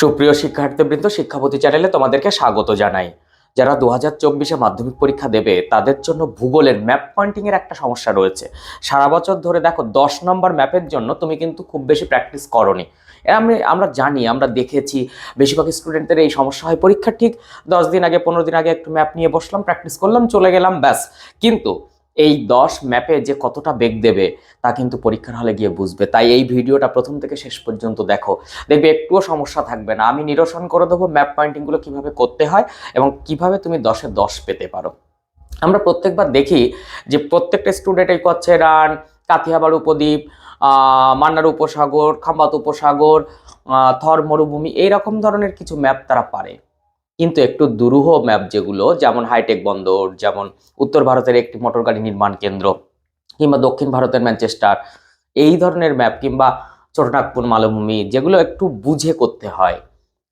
সুপ্রিয় শিক্ষার্থীবৃন্দ, শিক্ষাপতি চ্যানেলে তোমাদেরকে স্বাগত জানাই। যারা দু হাজার চব্বিশে মাধ্যমিক পরীক্ষা দেবে, তাদের জন্য ভূগোলের ম্যাপ পয়েন্টিংয়ের একটা সমস্যা রয়েছে। সারা বছর ধরে দেখো, দশ নম্বর ম্যাপের জন্য তুমি কিন্তু খুব বেশি প্র্যাকটিস করনি। আমি, আমরা জানি, আমরা দেখেছি, বেশিরভাগ স্টুডেন্টদের এই সমস্যা হয় পরীক্ষা ঠিক দশ দিন আগে, পনেরো দিন আগে একটু ম্যাপ নিয়ে বসলাম প্র্যাকটিস করলাম, চলে গেলাম, ব্যাস। কিন্তু এই দশ ম্যাপে যে কতটা বেগ দেবে তা কিন্তু পরীক্ষার হলে গিয়ে বুঝবে। তাই এই ভিডিওটা প্রথম থেকে শেষ পর্যন্ত দেখো। দেখবে একটুও সমস্যা থাকবে না। আমি নিরসন করে দেবো ম্যাপ পয়েন্টিংগুলো কীভাবে করতে হয় এবং কীভাবে তুমি দশে দশ পেতে পারো। আমরা প্রত্যেকবার দেখি যে প্রত্যেকটা স্টুডেন্ট এই করছে রান কাথিয়াবার উপদ্বীপ মান্নার উপসাগর, খাম্বাত উপসাগর থর, মরুভূমি, এইরকম ধরনের কিছু ম্যাপ তারা পারে। কিন্তু একটু দুরূহ ম্যাপ যেগুলো, যেমন হাইটেক বন্দর, যেমন উত্তর ভারতের একটি মোটর গাড়ি নির্মাণ কেন্দ্র, কিংবা দক্ষিণ ভারতের ম্যানচেস্টার, এই ধরনের ম্যাপ কিংবা ছোটনাগপুর মালভূমি যেগুলো একটু বুঝে করতে হয়,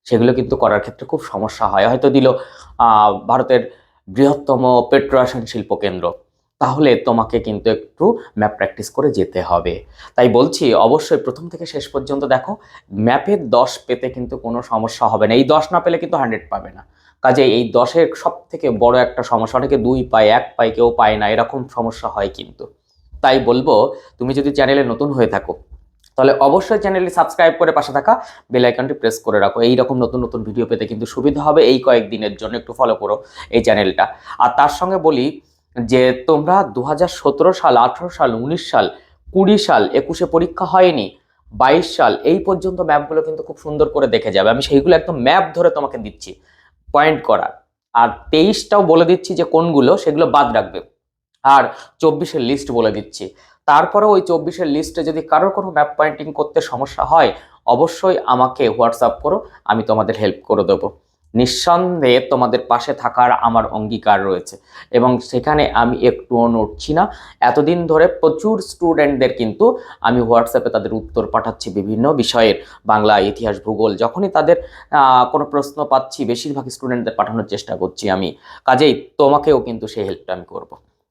সেগুলো কিন্তু করার ক্ষেত্রে খুব সমস্যা হয়। হয়তো দিল ভারতের বৃহত্তম পেট্রোয়াশন শিল্প কেন্দ্র। তাহলে তোমাকে কিন্তু একটু ম্যাপ প্র্যাকটিস করে যেতে হবে। তাই বলছি, অবশ্যই প্রথম থেকে শেষ পর্যন্ত দেখো ম্যাপের দশ পেতে কিন্তু কোনো সমস্যা হবে না। এই দশ না পেলে কিন্তু হান্ড্রেড পাবে না। কাজে এই দশের সব থেকে বড় একটা সমস্যা, অনেকে দুই পায়, এক পায়, কেউ পায় না, এরকম সমস্যা হয় কিন্তু। তাই বলব, তুমি যদি চ্যানেলে নতুন হয়ে থাকো, তাহলে অবশ্যই চ্যানেলটি সাবস্ক্রাইব করে পাশে থাকা বেল আইকনটি প্রেস করে রাখো। এই রকম নতুন নতুন ভিডিও পেতে কিন্তু সুবিধা হবে এই কয়েকদিনের জন্য, একটু ফলো করো এই চ্যানেলটা। আর তার সঙ্গে বলি যে তোমরা দু হাজার সতেরো সাল, আঠারো সাল, উনিশ সাল, কুড়ি সাল একুশে পরীক্ষা হয়নি, বাইশ সাল, এই পর্যন্ত ম্যাপগুলো কিন্তু খুব সুন্দর করে দেখে যাবে। আমি সেইগুলো একদম ম্যাপ ধরে তোমাকে দিচ্ছি, পয়েন্ট করা আর তেইশটাও বলে দিচ্ছি যে কোনগুলো, সেগুলো বাদ রাখবে। আর চব্বিশের লিস্ট বলে দিচ্ছি। তারপরে ওই চব্বিশের লিস্টে যদি কারোর কোনো ম্যাপ পয়েন্টিং করতে সমস্যা হয়, অবশ্যই আমাকে হোয়াটসঅ্যাপ করো, আমি তোমাদের হেল্প করে দেবো। নিঃসন্দেহে তোমাদের পাশে থাকার আমার অঙ্গীকার রয়েছে। এবং সেখানে আমি একটুও নড়ছি না। এতদিন ধরে প্রচুর স্টুডেন্টদের কিন্তু আমি হোয়াটসঅ্যাপে তাদের উত্তর পাঠাচ্ছি বিভিন্ন বিষয়ের। বাংলা, ইতিহাস, ভূগোল, যখনই তাদের কোনো প্রশ্ন পাচ্ছি, বেশিরভাগ স্টুডেন্টদের পাঠানোর চেষ্টা করছি আমি। কাজেই তোমাকেও কিন্তু সেই হেল্পটা আমি করব।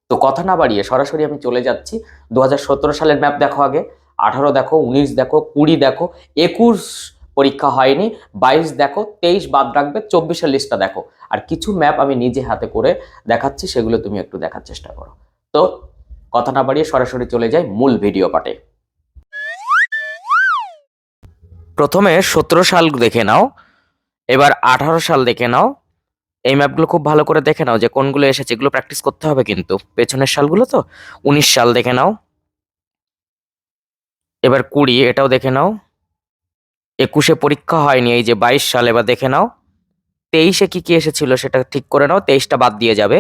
তো কথা না বাড়িয়ে সরাসরি আমি চলে যাচ্ছি। দু হাজার সতেরো সালের ম্যাপ দেখো আগে। আঠারো দেখো, উনিশ দেখো, কুড়ি দেখো, একুশ পরীক্ষা হয়নি। বাইশ দেখো, তেইশ বাদ রাখবে, চব্বিশের লিস্টটা দেখো। আর কিছু ম্যাপ আমি নিজে হাতে করে দেখাচ্ছি, সেগুলো তুমি একটু দেখার চেষ্টা করো। তো কথা না বাড়িয়ে সরাসরি চলে যাই মূল ভিডিও পাটে প্রথমে সতেরো সাল দেখে নাও, এবার আঠারো সাল দেখে নাও। এই ম্যাপগুলো খুব ভালো করে দেখে নাও যে কোনগুলো এসেছে, এগুলো প্র্যাকটিস করতে হবে কিন্তু। পেছনের সালগুলো তো, উনিশ সাল দেখে নাও। এবার কুড়ি, এটাও দেখে নাও। একুশে পরীক্ষা হয়নি, এই যে বাইশ সাল, এবার দেখে নাও। তেইশে কি কি এসেছিল সেটা ঠিক করে নাও, তেইশটা বাদ দিয়ে যাবে।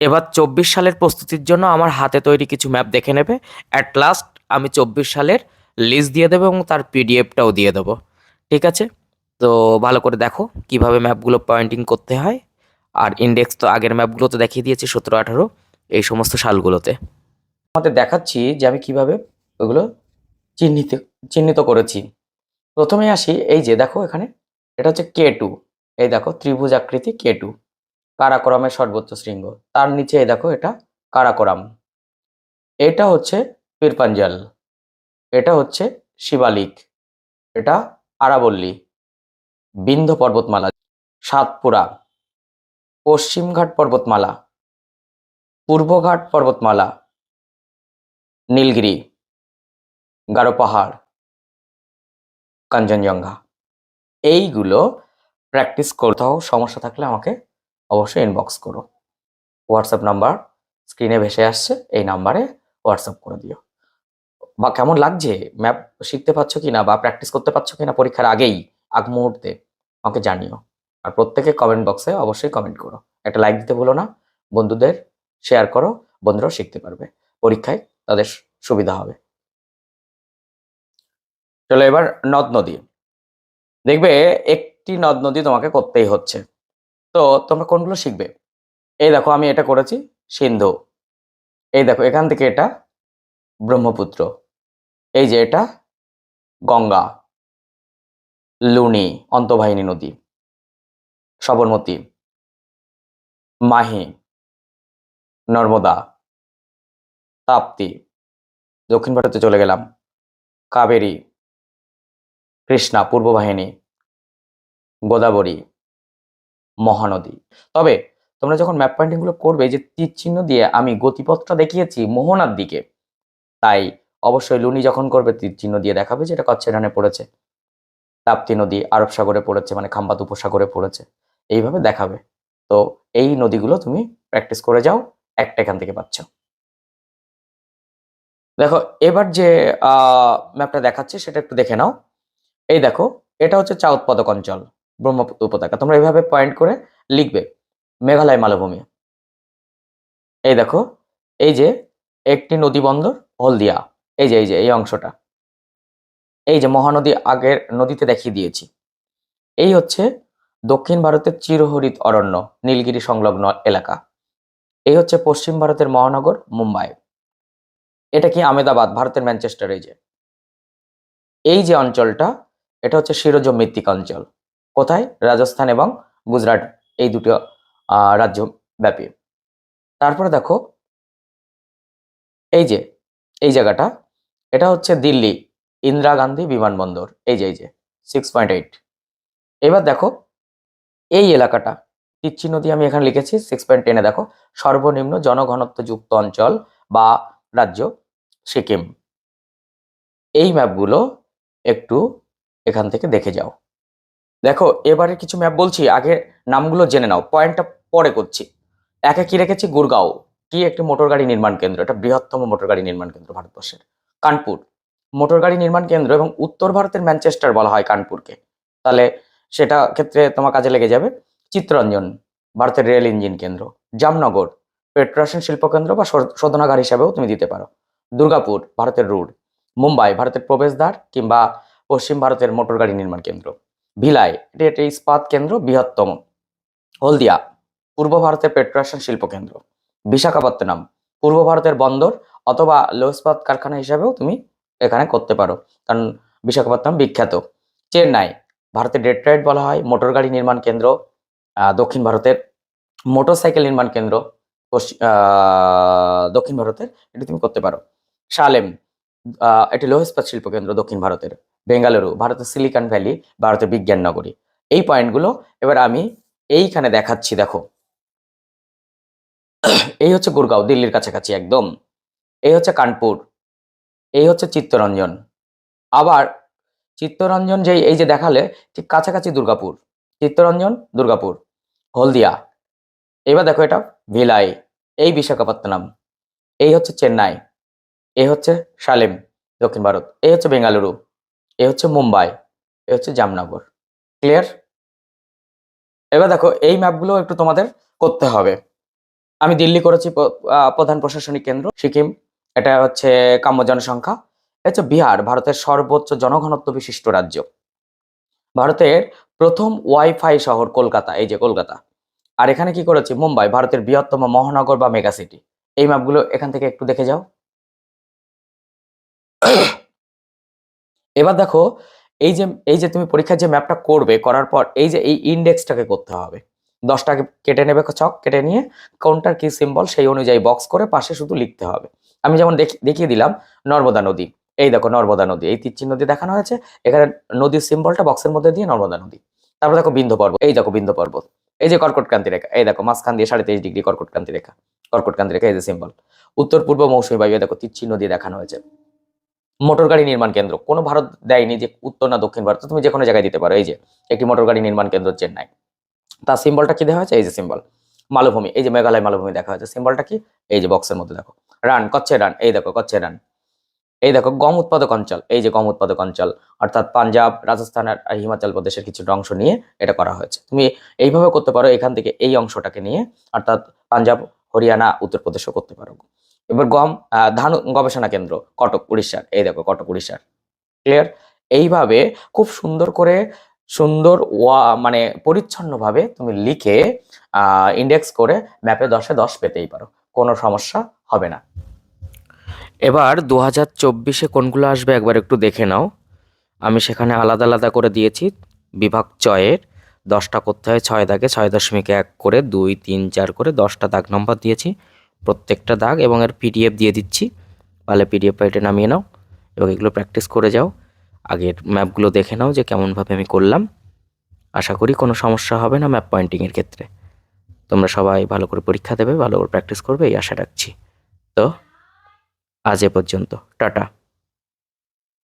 এবার চব্বিশ সালের প্রস্তুতির জন্য আমার হাতে তৈরি কিছু ম্যাপ দেখে নেবে। অ্যাট লাস্ট আমি চব্বিশ সালের লিস্ট দিয়ে দেবো এবং তার পিডিএফটাও দিয়ে দেবো। ঠিক আছে? তো ভালো করে দেখো কীভাবে ম্যাপগুলো পয়েন্টিং করতে হয়। আর ইন্ডেক্স তো আগের ম্যাপগুলোতে দেখিয়ে দিয়েছি, সতেরো, আঠারো, এই সমস্ত সালগুলোতে। আমাদের দেখাচ্ছি যে আমি কীভাবে ওগুলো চিহ্নিত চিহ্নিত করেছি। প্রথমে আসি, এই যে দেখো এখানে, এটা হচ্ছে কে টু এই দেখো ত্রিভুজ আকৃতি কে টু কারাকোরামের সর্বোচ্চ শৃঙ্গ, তার নিচে এই দেখো এটা কারাকোরাম, এটা হচ্ছে পীরপাঞ্জাল, এটা হচ্ছে শিবালিক, এটা আরাবল্লী, বিন্ধ্য পর্বতমালা, সাতপুরা পশ্চিমঘাট পর্বতমালা পূর্বঘাট পর্বতমালা, নীলগিরি, গারো পাহাড় কাঞ্চনজঙ্ঘা। এইগুলো প্র্যাকটিস করতে সমস্যা থাকলে আমাকে অবশ্যই ইনবক্স করো। হোয়াটসঅ্যাপ নাম্বার স্ক্রিনে ভেসে আসছে। এই নাম্বারে হোয়াটসঅ্যাপ করে দিও। বা কেমন লাগছে? ম্যাপ শিখতে পারছ কি না বা প্র্যাকটিস করতে পারছ কিনা পরীক্ষার আগেই, আগ মুহূর্তে আমাকে জানিও। আর প্রত্যেকে কমেন্ট বক্সে অবশ্যই কমেন্ট করো। একটা লাইক দিতে ভুলো না। বন্ধুদের শেয়ার করো। বন্ধুরাও শিখতে পারবে। পরীক্ষায় তাদের সুবিধা হবে। চলো এবার নদ নদী। দেখবে একটি নদ নদী তোমাকে করতেই হচ্ছে। তো তোমরা কোনগুলো শিখবে? এই দেখো আমি এটা করেছি, সিন্ধু। এই দেখো এখান থেকে এটা ব্রহ্মপুত্র। এই যে এটা গঙ্গা, লুনি, অন্তবাহিনী নদী, সবরমতী, মাহি, নর্মদা, তাপ্তি। দক্ষিণ ভারতে চলে গেলাম, কাবেরী। কৃষ্ণা পূর্ব বাহিনী গোদাবরী মহানদী। তবে তোমরা যখন ম্যাপ পয়েন্টিংগুলো করবে যে তীর চিহ্ন দিয়ে আমি গতিপথটা দেখিয়েছি মোহনার দিকে, তাই অবশ্যই লুনি যখন করবে তীর চিহ্ন দিয়ে দেখাবে যে কচ্ছের রানে পড়েছে। তাপ্তি নদী, আরব সাগরে পড়েছে মানে খাম্বাত উপসাগরে পড়েছে। এইভাবে দেখাবে। তো এই নদীগুলো তুমি প্র্যাকটিস করে যাও, একটা এখান থেকে পাচ্ছ। দেখো, এবার যে ম্যাপটা দেখাচ্ছে সেটা একটু দেখে নাও। এই দেখো, এটা হচ্ছে চা উৎপাদক অঞ্চল ব্রহ্মপুত্র উপত্যকা। তোমরা এইভাবে পয়েন্ট করে লিখবে, মেঘালয় মালভূমি। এই দেখো, এই যে একটি নদী বন্দর, হলদিয়া। এই যে এই যে, এই অংশটা। এই যে মহানদী আগের নদীতে দেখিয়ে দিয়েছি। এই হচ্ছে দক্ষিণ ভারতের চিরহরিত অরণ্য, নীলগিরি সংলগ্ন এলাকা। এই হচ্ছে পশ্চিম ভারতের মহানগর, মুম্বাই। এটা কি আমেদাবাদ, ভারতের ম্যানচেস্টার, এই যে। এই যে অঞ্চলটা এটা হচ্ছে শিরোজ মৃত্তিকা অঞ্চল। কোথায়? রাজস্থান এবং গুজরাট, এই দুটো রাজ্য ব্যাপী তারপরে দেখো, এই যে, এই জায়গাটা, এটা হচ্ছে দিল্লি, ইন্দিরা গান্ধী বিমানবন্দর, এই যে এই যে সিক্স পয়েন্ট এইট এবার দেখো, এই এলাকাটা টিচ্ছি নদী আমি এখানে লিখেছি সিক্স পয়েন্ট টেনে দেখো, সর্বনিম্ন জনঘনত্ব যুক্ত অঞ্চল বা রাজ্য সিকিম। এই ম্যাপগুলো একটু এখান থেকে দেখে যাও। দেখো এবারে কিছু ম্যাপ বলছি, আগে নামগুলো জেনে নাও পয়েন্টটা পরে করছি। একে কি রেখেছি? গুরগাঁও। কি একটি মোটর গাড়ি নির্মাণ কেন্দ্র? এটা বৃহত্তম মোটর গাড়ি নির্মাণ কেন্দ্র ভারতবর্ষের। কানপুর। মোটর গাড়ি নির্মাণ কেন্দ্র এবং উত্তর ভারতের ম্যানচেস্টার বলা হয় কানপুরকে। তাহলে সেটা ক্ষেত্রে তোমার কাজে লেগে যাবে চিত্তরঞ্জন, ভারতের রেল ইঞ্জিন কেন্দ্র। জামনগর, পেট্রোশন শিল্পকেন্দ্র বা শোধনাগার হিসাবেও তুমি দিতে পারো। দুর্গাপুর, ভারতের রুড। মুম্বাই, ভারতের প্রবেশদ্বার কিংবা পশ্চিম ভারতের মোটর গাড়ি নির্মাণ কেন্দ্র। ভিলাই, এটি একটি ইস্পাত কেন্দ্র, বৃহত্তম। হলদিয়া, পূর্ব ভারতের পেট্রোশন শিল্প কেন্দ্র। বিশাখাপত্তনম, পূর্ব ভারতের বন্দর অথবা লৌহ ইস্পাত কারখানা হিসাবেও তুমি এখানে করতে পারো, কারণ বিশাখাপত্তনম বিখ্যাত। চেন্নাই, ভারতের ডেট্রয়েট বলা হয়, মোটর গাড়ি নির্মাণ কেন্দ্র দক্ষিণ ভারতের মোটরসাইকেল নির্মাণ কেন্দ্র দক্ষিণ ভারতের, এটি তুমি করতে পারো। সালেম এটি লৌহ ইস্পাত শিল্প কেন্দ্র, দক্ষিণ ভারতের। বেঙ্গালুরু, ভারতের সিলিকন ভ্যালি ভারতের বিজ্ঞান নগরী। এই পয়েন্টগুলো এবার আমি এইখানে দেখাচ্ছি, দেখো। এই হচ্ছে গুরগাঁও, দিল্লির কাছাকাছি একদম। এই হচ্ছে কানপুর। এই হচ্ছে চিত্তরঞ্জন। আবার চিত্তরঞ্জন যেই, এই যে দেখালে, ঠিক কাছাকাছি দুর্গাপুর। চিত্তরঞ্জন, দুর্গাপুর। হলদিয়া। এবার দেখো এটা, ভিলাই। এই বিশাখাপত্তনম। এই হচ্ছে চেন্নাই। এই হচ্ছে সালেম দক্ষিণ ভারত। এই হচ্ছে বেঙ্গালুরু। এই হচ্ছে মুম্বাই এই হচ্ছে জামনগর। ক্লিয়ার এবার দেখো, এই ম্যাপগুলো একটু তোমাদের করতে হবে। আমি দিল্লি করেছি প্রধান প্রশাসনিক কেন্দ্র, সিকিম। এটা হচ্ছে কাম্য জনসংখ্যা। এটা হচ্ছে বিহার, ভারতের সর্বোচ্চ জনঘনত্ব বিশিষ্ট রাজ্য। ভারতের প্রথম ওয়াইফাই শহর কলকাতা, এই যে কলকাতা। আর এখানে কি করেছি? মুম্বাই, ভারতের বৃহত্তম মহানগর বা মেগা সিটি। এই ম্যাপগুলো এখান থেকে একটু দেখে যাও। এবার দেখো, এই যে এই যে তুমি পরীক্ষার যে ম্যাপটা করবে, করার পর এই যে এই ইন্ডেক্সটাকে করতে হবে। দশটাকে কেটে নেবে ছক কেটে নিয়ে কাউন্টার কি সিম্বল সেই অনুযায়ী বক্স করে পাশে শুধু লিখতে হবে। আমি যেমন দেখি- দেখিয়ে দিলাম নর্মদা নদী। এই দেখো নর্মদা নদী, এই তীরচিহ্ন নদী দেখানো হয়েছে। এখানে নদীর সিম্বলটা বক্সের মধ্যে দিয়ে নর্মদা নদী। তারপর দেখো বিন্ধ পর্বত, এই দেখো বিন্ধ পর্বত। এই যে কর্কটক্রান্তি রেখা, এই দেখো মাঝখান দিয়ে সাড়ে তেইশ ডিগ্রি কর্কটক্রান্তি রেখা কর্কটক্রান্তি রেখা এই যে সিম্বল উত্তর পূর্ব মৌসুমী বায়ু দেখো তীরচিহ্ন নদী দেখানো হয়েছে। মোটর গাড়ি নির্মাণ কেন্দ্র। কোনো ভারত দেয়নি যে উত্তর না দক্ষিণ ভারত, তুমি যে কোনো জায়গায় দিতে পারো। এই যে, একটি মোটর গাড়ি নির্মাণ কেন্দ্র চেন্নাই। তার সিম্বলটা কি দেওয়া হয়েছে? এই যে সিম্বল মালভূমি। এই যে মেঘালয় মালভূমি দেখা হয়েছে। সিম্বলটা কি? এই যে বক্সের মধ্যে দেখো। রান কচ্ছের রান এই দেখো, কচ্ছের রান এই দেখো, গম উৎপাদক অঞ্চল। এই যে গম উৎপাদক অঞ্চল। অর্থাৎ পাঞ্জাব, রাজস্থান আর হিমাচল প্রদেশের কিছু অংশ নিয়ে এটা করা হয়েছে। তুমি এইভাবে করতে পারো। এখান থেকে এই অংশটাকে নিয়ে, অর্থাৎ পাঞ্জাব, হরিয়ানা, উত্তরপ্রদেশও করতে পারো। এবার গম ধান গবেষণা কেন্দ্র, কটক, উড়িষ্যার। এই দেখো, কটক, উড়িষ্যার। ক্লিয়ার এইভাবে খুব সুন্দর করে, সুন্দর ওয়া মানে পরিচ্ছন্নভাবে তুমি লিখে ইন্ডেক্স করে ম্যাপে দশে দশ পেতেই পারো। কোনো সমস্যা হবে না। এবার দু হাজার চব্বিশে কোনগুলো আসবে একবার একটু দেখে নাও। আমি সেখানে আলাদা আলাদা করে দিয়েছি। বিভাগ চয়ের দশটা করতে হয়, ছয় দাগে ছয় দশমিক এক করে দুই, তিন, চার করে দশটা দাগ নম্বর দিয়েছি। প্রত্যেকটা দাগ এবং এর পিডিএফ দিয়ে দিচ্ছি। পারলে পিডিএফ ফাইলটা নামিয়ে নাও এবং এগুলো প্র্যাকটিস করে যাও। আগের ম্যাপগুলো দেখে নাও যে কেমনভাবে আমি করলাম। আশা করি কোনো সমস্যা হবে না ম্যাপ পয়েন্টিংয়ের ক্ষেত্রে। তোমরা সবাই ভালো করে পরীক্ষা দেবে, ভালো করে প্র্যাকটিস করবে, এই আশা রাখছি। তো আজ এ পর্যন্ত। টাটা।